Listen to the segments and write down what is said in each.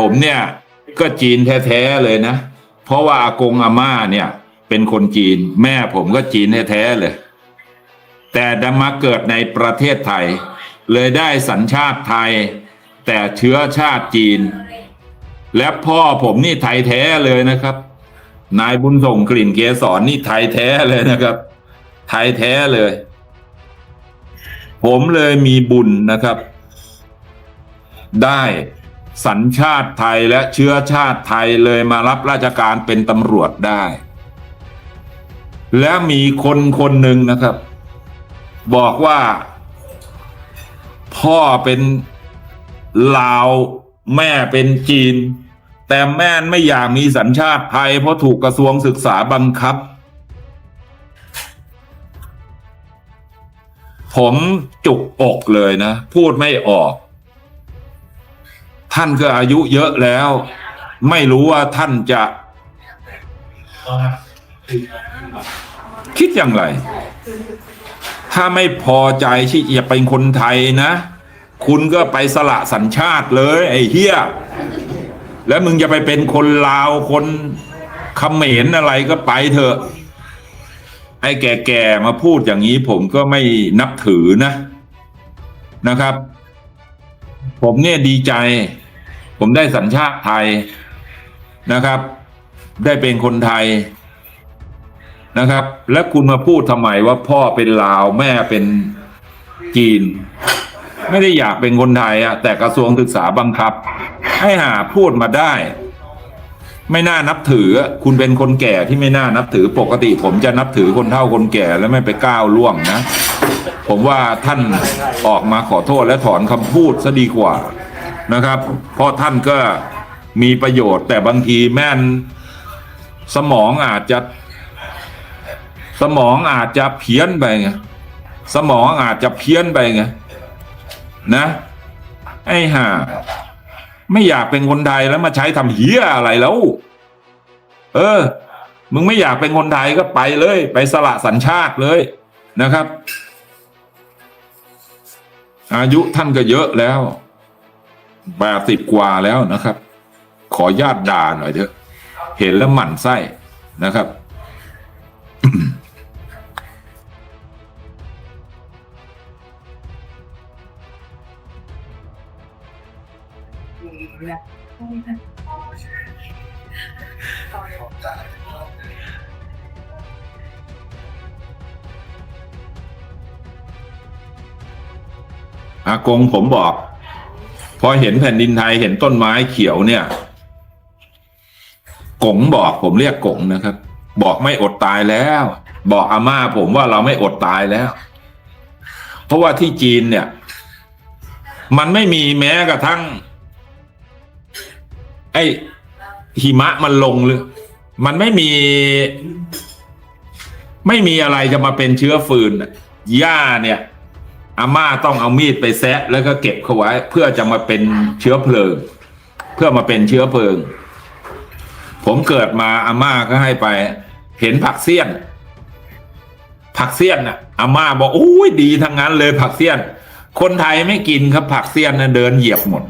ผมเนี่ยก็จีนแท้ๆเลยนะ เพราะว่าอากงอาม่าเนี่ย เป็นคนจีน แม่ผมก็จีนแท้ๆเลย แต่ดันมาเกิดในประเทศไทย เลยได้สัญชาติไทย แต่เชื้อชาติจีน และพ่อผมนี่ไทยแท้เลยนะครับ นายบุญส่งกลิ่นเกสรนี่ไทยแท้เลยนะครับ ไทยแท้เลย ผมเลยมีบุญนะครับ ได้ สัญชาติไทยและเชื้อชาติไทยเลยมารับราชการเป็นตำรวจได้ และมีคนคนหนึ่งนะครับ บอกว่าพ่อเป็นลาวแม่เป็นจีน แต่แม่ไม่อยากมีสัญชาติไทย เพราะถูกกระทรวงศึกษาบังคับ ผมจุกอกเลยนะ พูดไม่ออก ท่านก็อายุเยอะแล้ว ไม่รู้ว่าท่านจะ คิดอย่างไร ถ้าไม่พอใจที่จะเป็นคนไทยนะ คุณก็ไปสละสัญชาติเลย ไอ้เฮียแล้วมึงจะไปเป็นคนลาวคนเขมรอะไรก็ไปเถอะ ไอ้แก่ๆมาพูดอย่างนี้ผมก็ไม่นับถือนะนะครับ ผมเนี่ยดีใจ ผมได้สัญชาติไทยนะครับ ได้เป็นคนไทยนะครับ แล้วคุณมาพูดทำไมว่าพ่อเป็นลาวแม่เป็นจีน ไม่ได้อยากเป็นคนไทยอะแต่กระทรวงศึกษาบังคับ ให้หาพูดมาได้ ไม่น่านับถือ คุณเป็นคนแก่ที่ไม่น่านับถือปกติ ผมจะนับถือคนเฒ่าคนแก่แล้วไม่ไปก้าวล่วงนะ ผมว่าท่านออกมาขอโทษและถอนคำพูดซะดีกว่า นะครับ เพราะท่านก็มีประโยชน์ แต่บางทีแม่นสมองอาจจะ สมองอาจจะเพี้ยนไปไงสมองอาจจะเพี้ยนไปไงนะ ไอ้ห่าไม่อยากเป็นคนไทยแล้วมาใช้ทำเหี้ยอะไรแล้ว เออ มึงไม่อยากเป็นคนไทยก็ไปเลย ไปสละสัญชาติเลยนะครับ อายุท่านก็เยอะแล้ว แปดสิบกว่าแล้วนะครับ ขอญาตด่าหน่อยเถอะ เห็นแล้วหมั่นไส้นะครับ อากงผมบอก อเห็นแผ่นดินไทยเห็นต้นไม้เขียวเนี่ยกงบอกผมเรียกกงนะครับ บอกไม่อดตายแล้ว บอกอาม่าผมว่าเราไม่อดตายแล้ว เพราะว่าที่จีนเนี่ย มันไม่มีแม้กระทั่ง ไอ้หิมะมันลงเลยมันไม่มี ไม่มีอะไรจะมาเป็นเชื้อฟืนน่ะหญ้าเนี่ย อาม่าต้องเอามีดไปแซะแล้วก็เก็บเขาไว้ เพื่อจะมาเป็นเชื้อเพลิง เพื่อมาเป็นเชื้อเพลิง ผมเกิดมาอาม่าก็ให้ไป เห็นผักเสี้ยน ผักเสี้ยนน่ะอาม่าบอกโอ้ยดีทั้งนั้นเลยผักเสี้ยน คนไทยไม่กินครับผักเสี้ยนนะเดินเหยียบหมด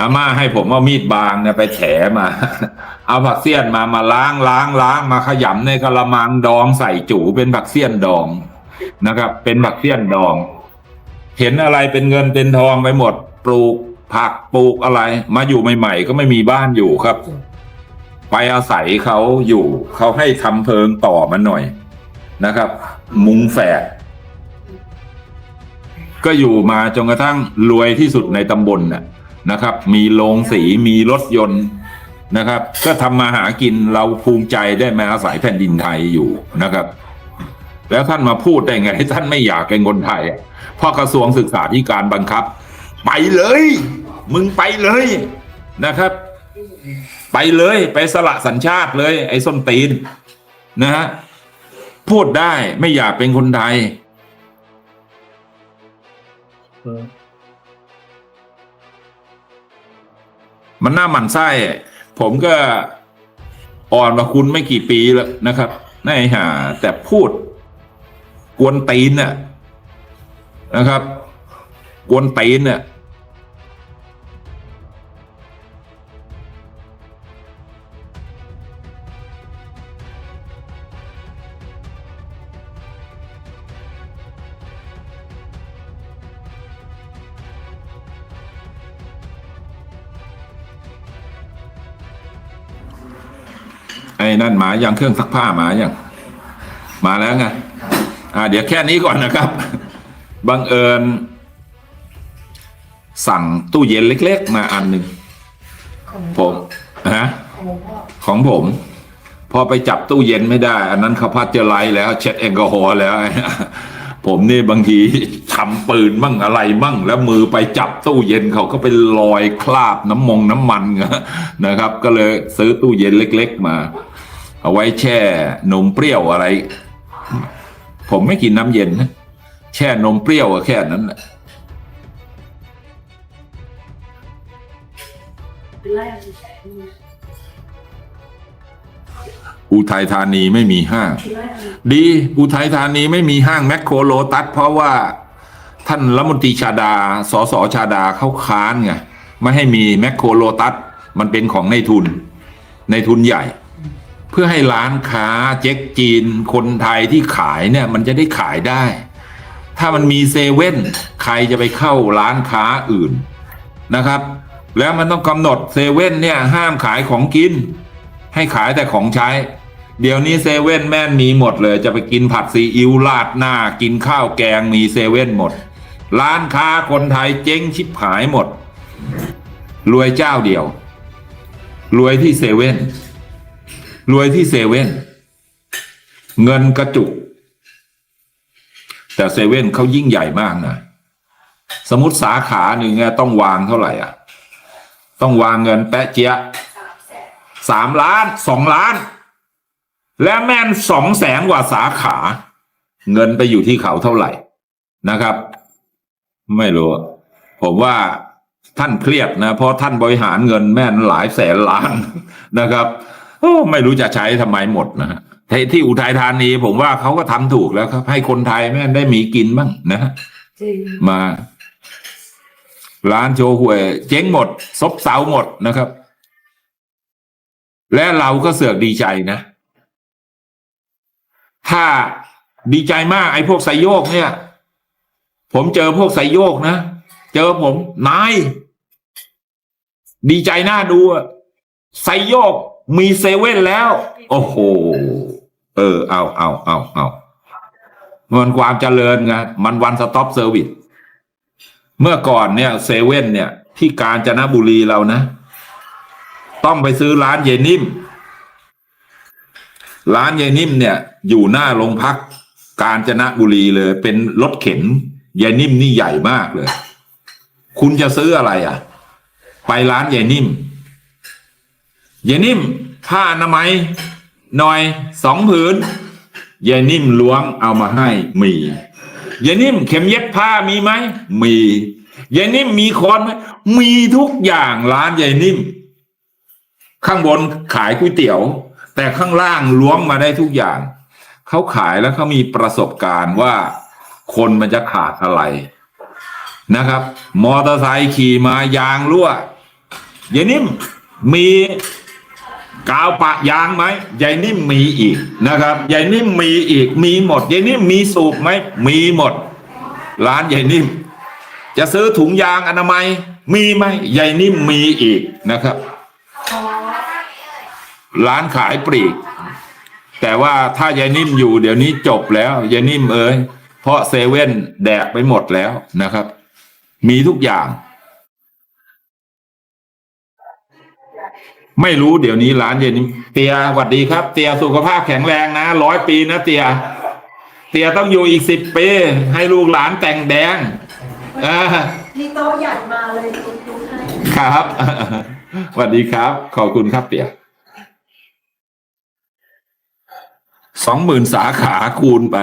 อาม่าให้ผมเอามีดบางเนี่ยไปแฉมา เอาผักเสี้ยนมามาล้างล้างล้างมาขยำในกระมังดองใส่จูเป็นผักเสี้ยนดอง นะครับ เป็นผักเสี้ยนดอง เห็นอะไรเป็นเงินเป็นทองไปหมด ปลูกผักปลูกอะไร มาอยู่ใหม่ ๆ ก็ไม่มีบ้านอยู่ครับ ไปอาศัยเขาอยู่เขาให้ทำเพิงต่อมันหน่อยนะครับ มุงแฝดก็อยู่มาจนกระทั่งรวยที่สุดในตำบลน่ะนะครับ มีโรงสีมีรถยนต์นะครับ ก็ทำมาหากินเราภูมิใจได้มาอาศัยแผ่นดินไทยอยู่นะครับ แล้วท่านมาพูดได้ไงท่านไม่อยากเป็นคนไทยเพราะกระทรวงศึกษาธิการบังคับ ไปเลย มึงไปเลยนะครับ ไปเลยไปสละสัญชาติเลย ไอ้ส้นตีนนะฮะพูดได้ไม่อยากเป็นคนไทยมันน่าหมั่นไส้ผมก็อ่อนกว่าคุณไม่กี่ปีแล้วนะครับนายหาแต่พูด กวนตีนน่ะนะครับ กวนตีนน่ะไอ้นั่นหมายังเครื่องซักผ้าหมายังมาแล้วไง อ่าเดี๋ยวแค่นี้ก่อนนะครับ บังเอิญ สั่งตู้เย็นเล็ก ๆ มาอันหนึ่งของผมฮะของพ่อของผม พอไปจับตู้เย็นไม่ได้ อันนั้นเขาพัดเจอไรแล้ว เช็ดแอลกอฮอล์แล้ว ผมนี่บางทีทำปืนมั่งอะไรมั่ง แล้วมือไปจับตู้เย็นเขาก็ไปลอยคราบน้ำมงน้ำมันนะครับ ก็เลยซื้อตู้เย็นเล็ก ๆ มา เอาไว้แช่นมเปรี้ยวอะไร ผมไม่กินน้ำเย็นนะแช่นมเปรี้ยวอะแค่นั้นแหละเป็นไรอะไรอุทัยธานีไม่มีห้างเป็นไรอะไรดี อุทัยธานีไม่มีห้างแมคโครโลตัส เพราะว่าท่านรัฐมนตรีชาดา สสชาดาเขาค้านไงไม่ให้มีแมคโครโลตัส มันเป็นของในทุน ในทุนใหญ่ เพื่อให้ร้านค้าเจ๊กจีน คนไทยที่ขายเนี่ยมันจะได้ขายได้ ถ้ามันมีเซเว่นใครจะไปเข้าร้านค้าอื่นนะครับ แล้วมันต้องกำหนดเซเว่นเนี่ยห้ามขายของกิน ให้ขายแต่ของใช้ เดี๋ยวนี้เซเว่นแม่นมีหมดเลย จะไปกินผัดซีอิ๊วราดหน้า กินข้าวแกงมีเซเว่นหมด ร้านค้าคนไทยเจ๊งชิบหายหมด รวยเจ้าเดียว รวยที่เซเว่น รวยที่เซเว่นเงินกระจุก แต่เซเว่นเขายิ่งใหญ่มากนะสมมติสาขาหนึ่งอะต้องวางเท่าไหร่อะ ต้องวางเงินแปะเจี๊ยสามล้านสองล้าน และแม่นสองแสนกว่าสาขา เงินไปอยู่ที่เขาเท่าไหร่นะครับ ไม่รู้ ผมว่าท่านเครียดนะ เพราะท่านบริหารเงินแม่นหลายแสนล้านนะครับ โอ้ไม่รู้จะใช้ทำไมหมดนะฮะที่ที่อุทัยธานีผมว่าเขาก็ทำถูกแล้วครับ ให้คนไทยแม่นได้มีกินบ้างนะฮะจริงมา ร้านโชห่วย เจ๊งหมด ซบเซาหมดนะครับ และเราก็เสือกดีใจนะ ถ้าดีใจมากไอ้พวกไซโยกเนี่ย ผมเจอพวกไซโยกนะ เจอผมนายดีใจหน้าดูอะไซโยก มีเซเว่นแล้ว โอ้โห เออ เอาเอาเอาเอามันความเจริญไงมันวันสต็อปเซอร์วิสเมื่อก่อนเนี่ยเซเว่นเนี่ย ที่กาญจนบุรีเรานะ ต้องไปซื้อร้านเยนิ่ม ร้านเยนิ่มเนี่ย อยู่หน้าโรงพักกาญจนบุรีเลย เป็นรถเข็นเยนิ่มนี่ใหญ่มากเลย คุณจะซื้ออะไรอะ ไปร้านเยนิ่ม เยนิ่มผ้าอนามัยหน่อยสองผืนเยนิ่มล้วงเอามาให้มีเยนิ่มเข็มเย็บผ้ามีไหมมีเยนิ่มมีคอนไหมมีทุกอย่างร้านเยนิ่ม ข้างบนขายก๋วยเตี๋ยว แต่ข้างล่างล้วงมาได้ทุกอย่างเขาขายแล้วเขามีประสบการณ์ว่าคนมันจะขาดอะไรนะครับ มอเตอร์ไซค์ขี่มายางรั่วยายนิ่มมี กาวปะยางไหมยายนิ่มมีอีกนะครับยายนิ่มมีอีกมีหมดยายนิ่มมีสูบไหมมีหมด ร้านยายนิ่ม จะซื้อถุงยางอนามัย มีไหมยายนิ่มมีอีกนะครับ ร้านขายปลีก แต่ว่าถ้ายายนิ่มอยู่เดี๋ยวนี้จบแล้วยายนิ่มเอ้ยเพราะเซเว่นแดกไปหมดแล้วนะครับ มีทุกอย่าง ไม่รู้เดี๋ยวนี้ร้านยายนิ่มเตียสวัสดีครับ เตียสุขภาพแข็งแรงนะร้อยปีนะเตีย เตียต้องอยู่อีกสิบปีให้ลูกหลานแต่งแดงอ่านี่โต๊ะใหญ่มาเลยคุณดูให้ครับสวัสดีครับ ขอบคุณครับเตียสองหมื่นสาขาคูณไป